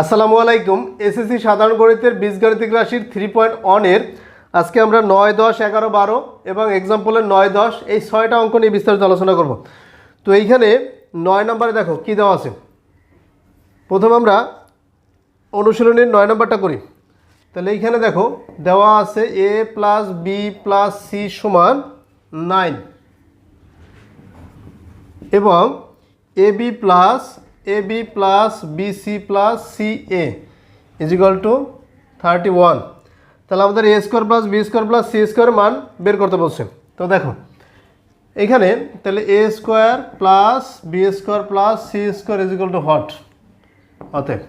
আসসালামু আলাইকুম। এসএসসি সাধারণ গণিতের বীজগাণিতিক রাশির থ্রি পয়েন্ট অনের আজকে আমরা নয়, দশ, এগারো, বারো এবং এক্সাম্পলের নয়, দশ এই ছয়টা অঙ্ক নিয়ে বিস্তারিত আলোচনা করব। তো এইখানে নয় নম্বরে দেখো কী দেওয়া আছে। প্রথম আমরা অনুশীলনের নয় নম্বরটা করি। তাহলে এইখানে দেখো দেওয়া আছে A plus B plus C সমান নাইন এবং A B plus A B plus B C plus C A equal to thirty one তাহলে আমাদের A square plus B square plus C square মান বের করতে বলছে। তো দেখো, এখানে তাহলে A square plus B square plus C square equal to hot অতএব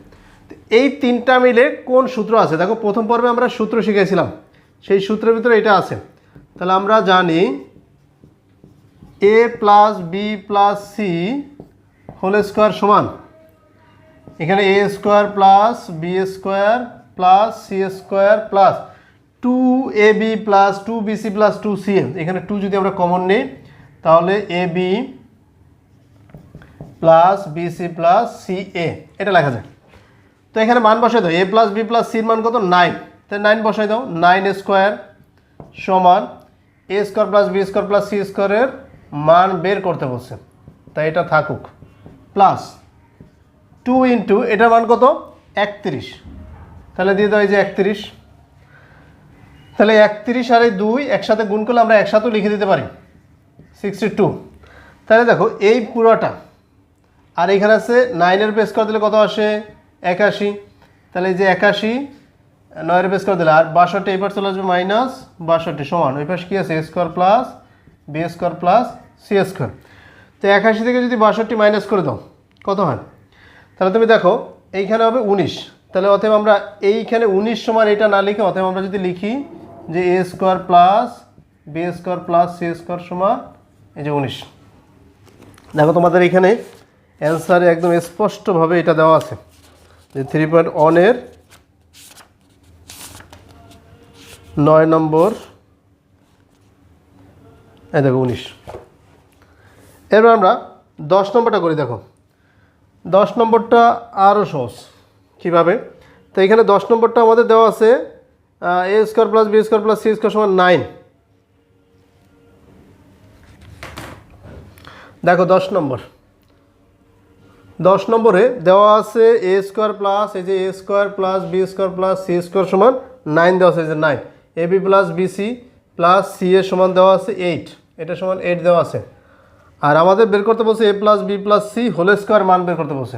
এই তিনটা মিলে কোন সূত্র আছে? দেখো, প্রথম পর্বে আমরা সূত্র শিখেছিলাম। সেই সূত্রের ভিতরে এটা আছে। তাহলে আমরা জানি A plus B plus C whole square সমান। এখানে A square plus B square plus C square plus two A B plus two BC plus two C. Um এখানে টু যদি আমরা কমন নিই, তাহলে A B plus BC plus C A. এটা লেখা যায় তো এখানে মান বসাই দাও। এ প্লাস বি প্লাস সির মান কত? নাইন। তাই নাইন বসাই দাও। নাইন স্কোয়ার সমান A square plus B square plus C স্কোয়ারের মান বের করতে বলছে। তাই এটা থাকুক। প্লাস টু ইন্টু, এটার মান কত? একত্রিশ। তাহলে দিয়ে দাও এই যে একত্রিশ। তাহলে একত্রিশ আর এই দুই একসাথে গুণ করলে আমরা একসাথেও লিখে দিতে পারি। Sixty two. তাহলে দেখো, এই পুরোটা, আর এখানে আছে নাইনের বেস করে দিলে কত আসে? একাশি। তাহলে এই যে একাশি, নয়ের বেস করে দিলে, আর বাষট্টি পাশ চলে আসবে মাইনাস বাষট্টি সমান। ওই পাশে কী আছে? A square plus B square plus C square. তো একাশি থেকে যদি বাষট্টি মাইনাস করে দাও, কত হয়? তাহলে তুমি দেখো, এইখানে হবে উনিশ। তাহলে অতএব আমরা এইখানে উনিশ সমান এটা না লিখে অতএব আমরা যদি লিখি যে A square plus B square plus C square সমান এই যে উনিশ। দেখো তোমাদের এখানে অ্যান্সারে একদম স্পষ্টভাবে এটা দেওয়া আছে যে থ্রি পয়েন্ট ওয়ানের নয় নম্বর, এই দেখো উনিশ। এবার আমরা দশ নম্বরটা করি, দেখো। দশ নম্বরটা আরও সহজ কীভাবে? তো এখানে দশ নম্বরটা আমাদের দেওয়া আছে A square plus B square plus C square সমান নাইন দেখো, দশ নম্বর। দশ নম্বরে দেওয়া আছে এ স্কোয়ার প্লাস এই যে A square plus B square plus C square সমান নাইন দেওয়া আছে, এই যে nine A B plus BC plus C এর সমান দেওয়া আছে এইট এটা সমান এইট দেওয়া আছে। আর আমাদের বের করতে বলছে A plus B plus C whole square মান বের করতে বলছে।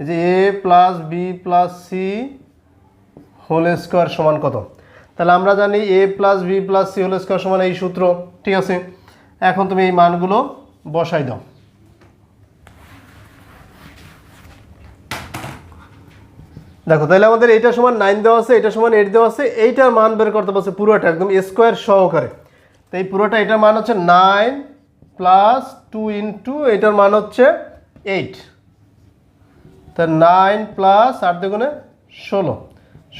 এই যে A plus B plus C whole square সমান কত? তাহলে আমরা জানি A plus B plus C whole square সমান এই সূত্র, ঠিক আছে? এখন তুমি এই মানগুলো বসাই দাও। দেখো, তাহলে আমাদের এইটা সমান নাইন দেওয়া আছে, এটা সমান এইট দেওয়া আছে, এইটার মান বের করতে পারছে পুরোটা, একদম স্কোয়ার সহকারে। তো এই পুরোটা এটার মান হচ্ছে নাইন প্লাস টু ইন্টু এটার মান হচ্ছে এইট তা নাইন প্লাস আট দুগুণে ষোলো।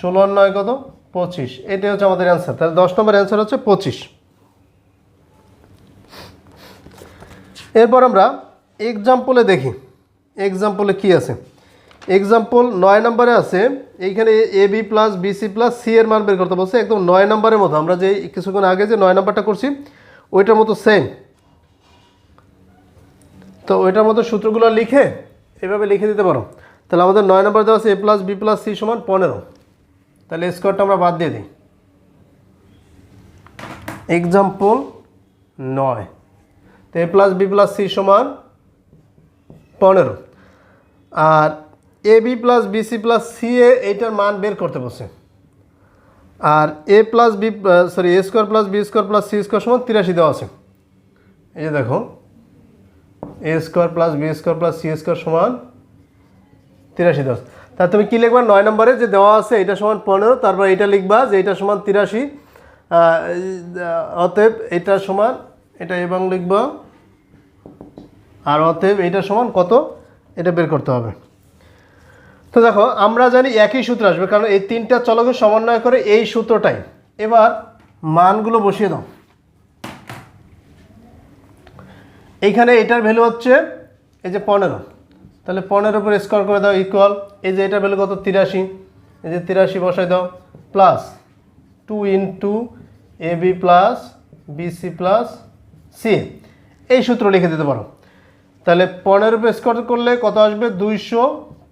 ষোলো আর নয় কত? পঁচিশ। এটাই হচ্ছে আমাদের অ্যান্সার তাহলে দশ নম্বর অ্যান্সার হচ্ছে পঁচিশ। এরপর আমরা এক্সাম্পলে দেখি। এক্সাম্পলে কি আছে? এক্সাম্পল নয় নম্বরে আছে, এইখানে A, B plus BC plus C এর মান বের করতে বলছে, একদম নয় নম্বরের মতো। আমরা যে কিছুক্ষণ আগে যে নয় নম্বরটা করছি, ওইটার মতো সেম তো ওইটার মতো সূত্রগুলো লিখে এভাবে লিখে দিতে পারো। তাহলে আমাদের নয় নম্বর দেওয়া আছে, A plus B plus C সমান পনেরো। তাহলে স্কোয়ারটা আমরা বাদ দিয়ে দিই। এক্সাম্পল নয়। তো A plus B plus C সমান পনেরো। আর A B plus B C plus C A এইটার মান বের করতে বসে আর A plus B sorry A square plus B square plus C square সমান তিরাশি দেওয়া আছে। এই যে দেখো A square plus B square plus C square সমান তিরাশি আছে তা তুমি কী লিখবা? নয় নম্বরে যে দেওয়া আছে এটা সমান পনেরো, তারপর এটা লিখবা যে এটা সমান তিরাশি। অতএব এটা সমান, এটা এবং লিখবা, আর অতএব এটা সমান কত? এটা বের করতে হবে। তো দেখো, আমরা জানি একই সূত্র আসবে, কারণ এই তিনটা চলকের সমন্বয় করে এই সূত্রটাই। এবার মানগুলো বসিয়ে দাও। এইখানে এটার ভ্যালু হচ্ছে এই যে পনেরো। তাহলে পনেরোর উপর স্কোয়ার করে দাও ইকুয়াল এই যে এটার ভ্যালু কত? তিরাশি। এই যে তিরাশি বসাই দাও plus two into A B plus BC plus C এই সূত্র লিখে দিতে পারো। তাহলে পনেরো উপর স্কোয়ার করলে কত আসবে? দুইশো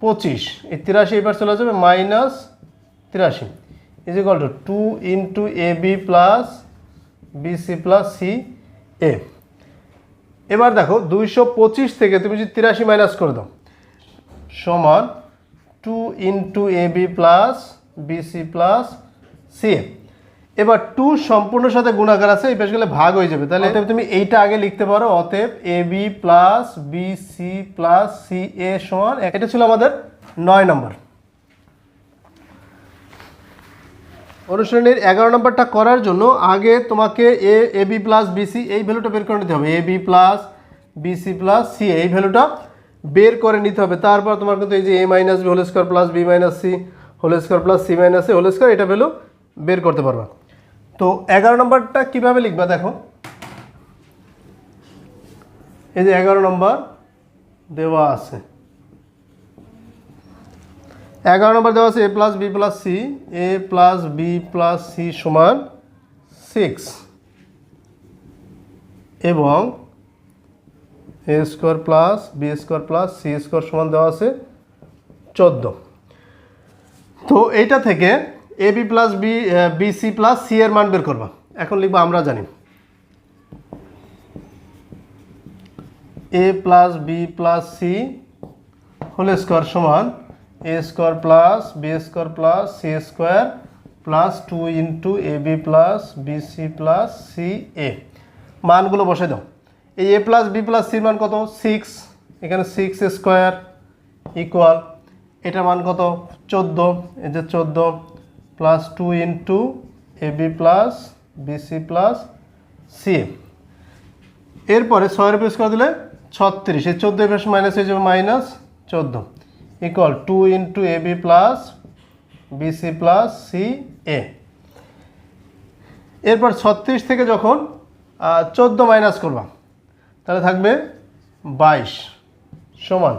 পঁচিশ। এই তিরাশি এবার চলে যাবে মাইনাস তিরাশি। Is equal to two into A B plus BC plus C A এবার দেখো দুইশো পঁচিশ থেকে তুমি যদি তিরাশি মাইনাস করে দাও সমান two into A B plus BC plus C এবার টু সম্পূর্ণ সাথে গুণাকার আছে এই পেশগুলো ভাগ হয়ে যাবে। তাহলে অতএব তুমি এইটা আগে লিখতে পারো অতএব A B plus B C plus C A সমান এটা ছিল আমাদের নয় নম্বর। অনুশীলনীর এগারো নম্বরটা করার জন্য আগে তোমাকে A A B plus BC এই ভ্যালুটা বের করে নিতে হবে। A B plus BC plus C এই ভ্যালুটা বের করে নিতে হবে। তারপর তোমার কিন্তু এই যে A minus B whole square plus B minus C whole square plus C minus A whole square এটা ভ্যালু বের করতে পারবা। তো এগারো নম্বরটা কীভাবে লিখবা দেখো। এই যে এগারো নম্বর দেওয়া আছে। এগারো নম্বর দেওয়া আছে, A plus B plus C A plus B plus C সমান সিক্স এবং A square plus B square plus C square সমান দেওয়া আছে চোদ্দ। তো এইটা থেকে A B plus B B C plus C এর মান বের করবা। এখন লিখব আমরা জানি। A plus B plus C whole square সমান A square plus B square plus C square plus two into A B plus B C plus C A মানগুলো বসে দাও। এই এ প্লাস বি প্লাস সির মান কত? সিক্স এখানে six square equal এটা মান কত? চোদ্দ। এই যে চোদ্দ plus two into A B plus BC plus C এরপরে ছয়ের পেশ করে দিলে ছত্রিশ। এই চোদ্দ পেশ মাইনাস হয়ে যাবে মাইনাস চোদ্দ। Equal to into A B plus BC plus C A এরপর ছত্রিশ থেকে যখন চোদ্দ মাইনাস করবা তাহলে থাকবে বাইশ সমান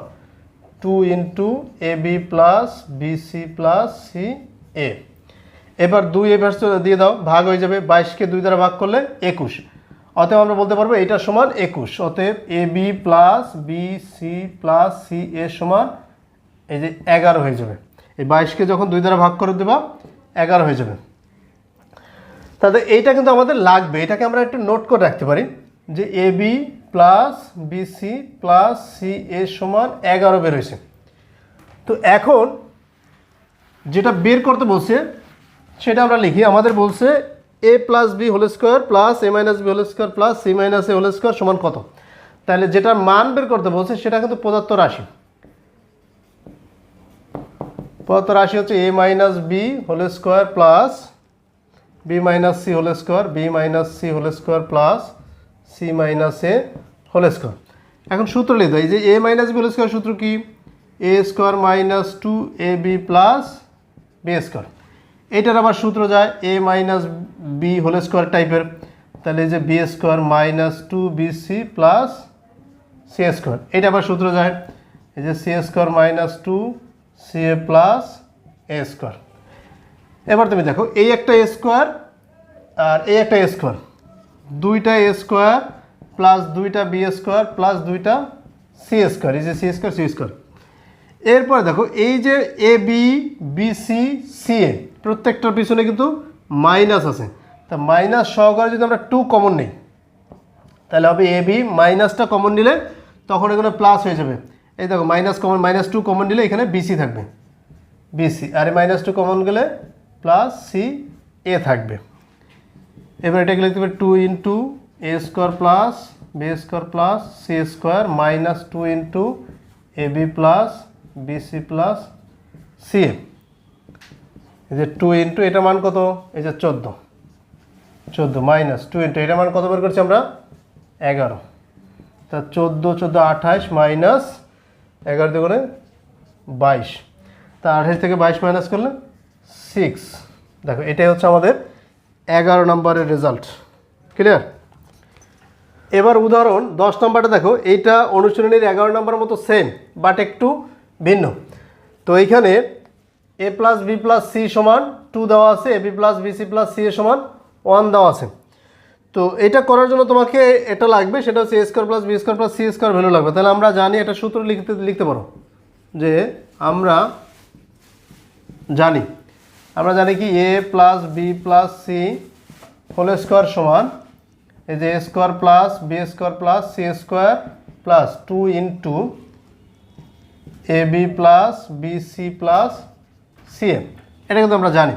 two into A B plus BC plus C A এবার দুই এবার দিয়ে দাও, ভাগ হয়ে যাবে বাইশকে দুই দ্বারা ভাগ করলে একুশ। অতএব আমরা বলতে পারব এটা সমান একুশ, অতএব A B plus B C plus C A সমান এই যে এগারো হয়ে যাবে। এই বাইশকে যখন দুই দ্বারা ভাগ করে দেবা, এগারো হয়ে যাবে। তাহলে এইটা কিন্তু আমাদের লাগবে। এটাকে আমরা একটু নোট করে রাখতে পারি যে A B plus BC plus C A সমান এগারো বের হয়েছে। তো এখন যেটা বের করতে বলছে, সেটা আমরা লিখি। আমাদের বলছে A plus B whole square plus A minus B whole square plus C minus A whole square সমান কত? তাহলে যেটা মান বের করতে বলছে, সেটা কিন্তু পদার্থ রাশি। পদার্থ রাশি হচ্ছে A minus B whole square plus B minus C whole square B minus C whole square plus C minus A whole square এখন সূত্র লিখতে এই যে A minus B whole square সূত্র কি? A square minus two A B plus B square এটার আবার সূত্র যায় A minus B whole square টাইপের তাহলে এই যে B square minus two B C plus C square এটা আবার সূত্র যায়, এই যে C square minus two C A plus A square. এবার তুমি দেখো, এই একটা স্কোয়ার আর এই একটা স্কোয়ার। দুইটা এ স্কোয়ার প্লাস দুইটা বি স্কোয়ার প্লাস দুইটা সি স্কোয়ার। এই যে সি স্কোয়ার সি স্কোয়ার। এরপরে দেখো, এই যে A, B B, C C, A, প্রত্যেকটার পিছনে কিন্তু মাইনাস আছে। তা মাইনাস সহকারে যদি আমরা টু কমন নিই, তাহলে হবে এ, বি, মাইনাসটা কমন নিলে তখন এখানে প্লাস হয়ে যাবে। এই দেখো minus common minus two common নিলে এখানে বিসি থাকবে। বিসি আর মাইনাস টু কমন গেলে প্লাস সি এ থাকবে। এবার এটাকে লিখতে হবে two into A square plus B square plus C square minus two into A B plus BC plus C A এই যে টু ইন্টু এটা মান কত? এই যে চোদ্দ। চোদ্দ মাইনাস টু ইন্টু এটা মান কত বের করছি আমরা? এগারো। তা চোদ্দ চোদ্দ, আঠাশ মাইনাস এগারো দুগুণে বাইশ। তা আঠাশ থেকে বাইশ মাইনাস করলে সিক্স দেখো, এটাই হচ্ছে আমাদের এগারো নম্বরের রেজাল্ট ক্লিয়ার এবার উদাহরণ, দশ নম্বরটা দেখো, এইটা অনুশীলনীর এগারো নম্বরের মতো সেম বাট একটু ভিন্ন। তো এইখানে A plus B plus C সমান টু দেওয়া আছে A B plus B C plus C A সমান ওয়ান দেওয়া আছে। তো এটা করার জন্য তোমাকে এটা লাগবে, সেটা হচ্ছে A square plus B square plus C square value লাগবে। তাহলে আমরা জানি এটা সূত্র লিখতে লিখতে পারো যে আমরা জানি আমরা জানি কি A plus B plus C whole square সমান এই যে A square plus B square plus C square plus two into A B plus B C plus C M এটা কিন্তু আমরা জানি।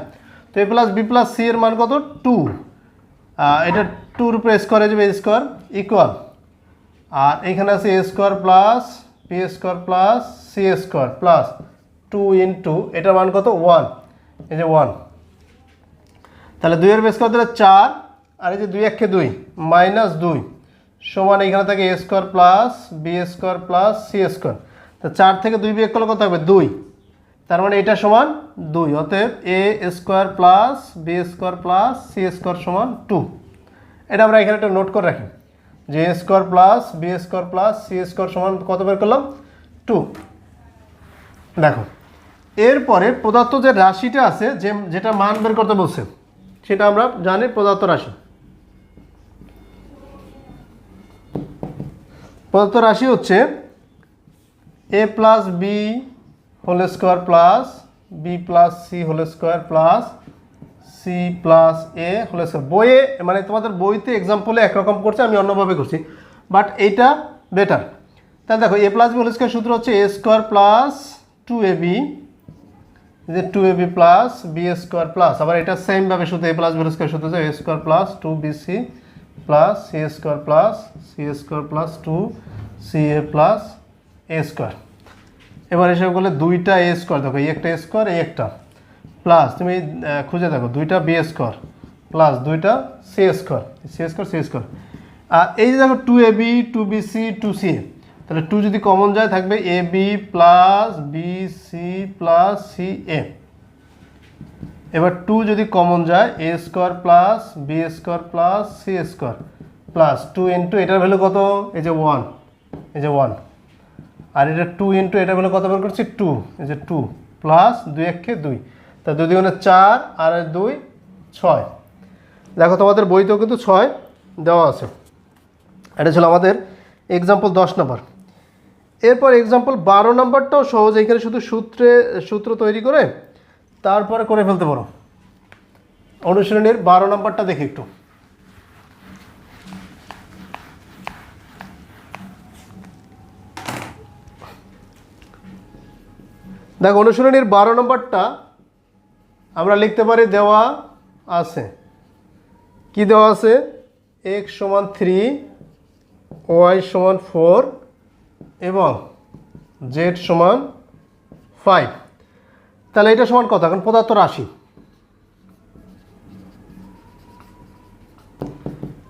তো A plus B plus C এর মান কত? টু এটা টুর উপরে স্কোয়ার হয়ে যাবে স্কোয়ার ইকুয়াল আর এখানে আছে A square plus B square plus C square plus two into এটার মান কত? ওয়ান এই যে ওয়ান তাহলে দুইয়ের বেস কত দিলে চার, আর এই যে দুই একে দুই মাইনাস দুই, সমান এখানে থাকে A square plus B square plus C square তো চার থেকে দুই বিয়োগ করলে কত থাকবে দুই। তার মানে এটা সমান দুই, অতএব A square plus B square plus C square সমান টু এটা আমরা এখানে একটা নোট করে রাখি। যে A square plus B square plus C square সমান কত বের করলাম? টু দেখো, এরপরে প্রদত্ত যে রাশিটা আছে, যে যেটা মান বের করতে বলছে, সেটা আমরা জানি প্রদত্ত রাশি। প্রদত্ত রাশি হচ্ছে A plus B whole square plus B plus C whole square plus C plus A হলে বইয়ে মানে তোমাদের বইতে এক্সাম্পলে একরকম করছে, আমি অন্যভাবে করছি। বাট এইটা বেটার তাহলে দেখো A plus B whole square সূত্র হচ্ছে A square plus two A B যে two A B plus B square plus আবার এটা সেমভাবে শুধু A plus B whole square সূত্র হচ্ছে A square plus two B C plus C square plus C square plus two C A plus A square এবার এসব করলে দুইটা এ স্কোয়ার দেখো, এই একটা স্কোয়ার এই একটা। প্লাস তুমি খুঁজে দেখো, দুইটা বি স্কোয়ার প্লাস দুইটা C square C square C square আর এই যে দেখো two A B two B C two C A তাহলে টু যদি কমন যায়, থাকবে A B plus B C plus C A এবার টু যদি কমন যায় A square plus B square plus C square plus two into এটার value কত? এই যে ওয়ান এই যে ওয়ান আর এটা টু ইন্টু এটা ভ্যালু কত বের করছি? টু এই যে টু প্লাস দুই একে দুই। তা দুই দুগুণে চার আর দুই ছয়। দেখো তোমাদের বইতেও কিন্তু ছয় দেওয়া আছে। এটা ছিল আমাদের এক্সাম্পল দশ নম্বর এরপর এক্সাম্পল বারো নম্বরটাও সহজ, এখানে শুধু সূত্রে, সূত্র তৈরি করে তারপরে করে ফেলতে পারো। অনুশীলনীর বারো নম্বরটা দেখি একটু। দেখো, অনুশীলনীর বারো নম্বরটা আমরা লিখতে পারি দেওয়া আছে। কি দেওয়া আছে? এক্স সমান থ্রি ওয়াই সমান ফোর এবং জেড সমান ফাইভ তাহলে এটা সমান কত? এখন পদার্থ রাশি।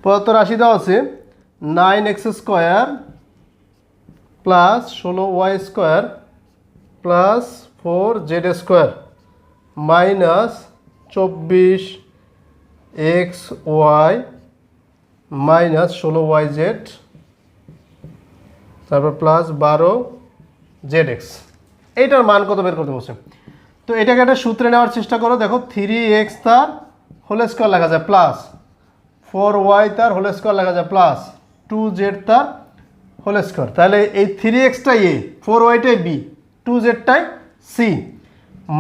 পদার্থ রাশি দেওয়া আছে নাইন এক্স স্কোয়ার প্লাস ষোলো Y square plus four Z square minus চব্বিশ এক্স ওয়াই মাইনাস ষোলো ওয়াই জেড, তারপর প্লাস বারো জেড এক্স। এইটার মান কত বের করতে বসে তো এটাকে একটা সূত্রে নেওয়ার চেষ্টা করো। দেখো, থ্রি এক্স তার হোল স্কোয়ার লেখা যায় প্লাস। ফোর ওয়াই তার হোল স্কোয়ার লেখা যায় প্লাস। টু জেড তার হোল স্কোয়ার। তাহলে এই থ্রি এক্সটাই এ, ফোর ওয়াইটাই বি, টু জেডটাই সি,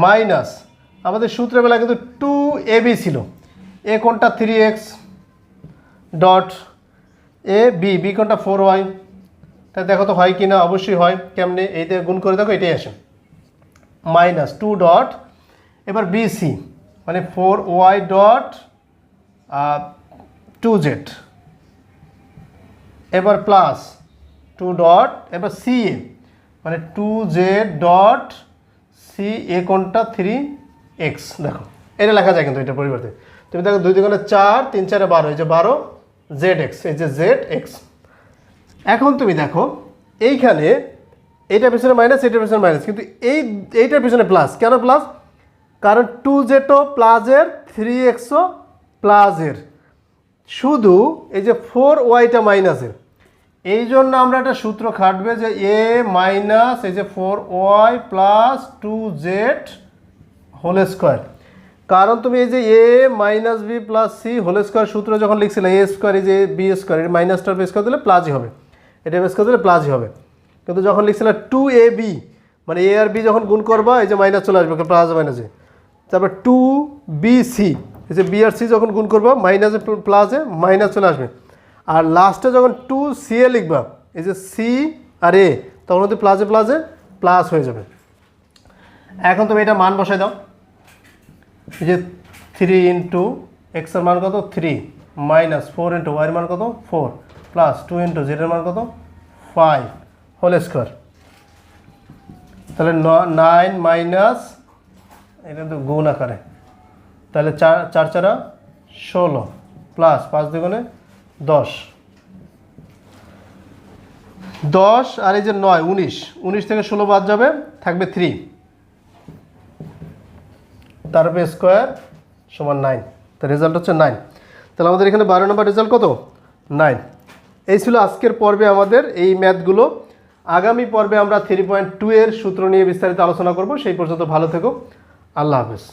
মাইনাস আমাদের সূত্রের বেলা কিন্তু টু এ বি ছিল। এ কোনটা? Three X dot A B B কোনটা? ফোর ওয়াই তাই দেখো তো হয় কি না অবশ্যই হয়। কেমনে? এইতে গুণ করে দেখো, এটাই আসে। মাইনাস টু ডট এবার বিসি মানে four Y dot two Z এবার প্লাস টু ডট এবার সি এ মানে two Z dot C A কোনটা? থ্রি এক্স দেখো। এটা লেখা যায় কিন্তু এটা পরিবর্তে। তুমি দেখো দুই দুগুণে চার, তিন চারে বারো, এই যে বারো জেড এক্স এই যে জেড এক্স এখন তুমি দেখো, এইখানে এইটার পিছনে মাইনাস এইটার পিছনে মাইনাস কিন্তু এই, এইটার পিছনে প্লাস কেন প্লাস কারণ টু জেটো প্লাসের থ্রি এক্সও প্লাসের শুধু এই যে ফোর ওয়াইটা মাইনাসের এই জন্য আমরা একটা সূত্র খাটবে যে এ মাইনাস এই যে four Y plus two Z whole square. কারণ তুমি এই যে A minus B plus C whole square সূত্র যখন লিখছিলে এ স্কোয়ার এই যে বি স্কোয়ার এটা মাইনাসটার বেস করে দিলে প্লাসই হবে। এটা বেস করে দিলে প্লাসই হবে। কিন্তু যখন লিখছিলে টু এ বি মানে এ আর বি যখন গুণ করবা, এই যে মাইনাস চলে আসবে প্লাস মাইনাসে তারপর টু বি সি এই যে বি আর সি যখন গুণ করবা মাইনাসে প্লাসে মাইনাস চলে আসবে। আর লাস্টে যখন টু সি এ লিখবা, এই যে সি আর এ তখন যদি প্লাসে প্লাসে প্লাস হয়ে যাবে। এখন তুমি এটা মান বসাই দাও। এই যে থ্রি ইন্টু এক্সের মান কত? থ্রি মাইনাস ফোর ইন্টু ওয়াইয়ের মান কত? ফোর প্লাস টু ইন্টু জেডের মান কত? ফাইভ হোল স্কোয়ার তাহলে নাইন মাইনাস এটা তো গুণ আকারে। তাহলে চার চার চারা ষোলো প্লাস পাঁচ দুগুণে দশ। দশ আর এই যে নয়, উনিশ। উনিশ থেকে ষোলো বাদ যাবে, থাকবে থ্রি তারপরে স্কোয়ার সমান নাইন। তো রেজাল্ট হচ্ছে নাইন। তাহলে আমাদের এখানে বারো নম্বর রেজাল্ট কত? নাইন। এই ছিল আজকের পর্বে আমাদের এই ম্যাথগুলো। আগামী পর্বে আমরা থ্রি পয়েন্ট টু এর সূত্র নিয়ে বিস্তারিত আলোচনা করব। সেই পর্যন্ত ভালো থেকো। আল্লাহ হাফেজ।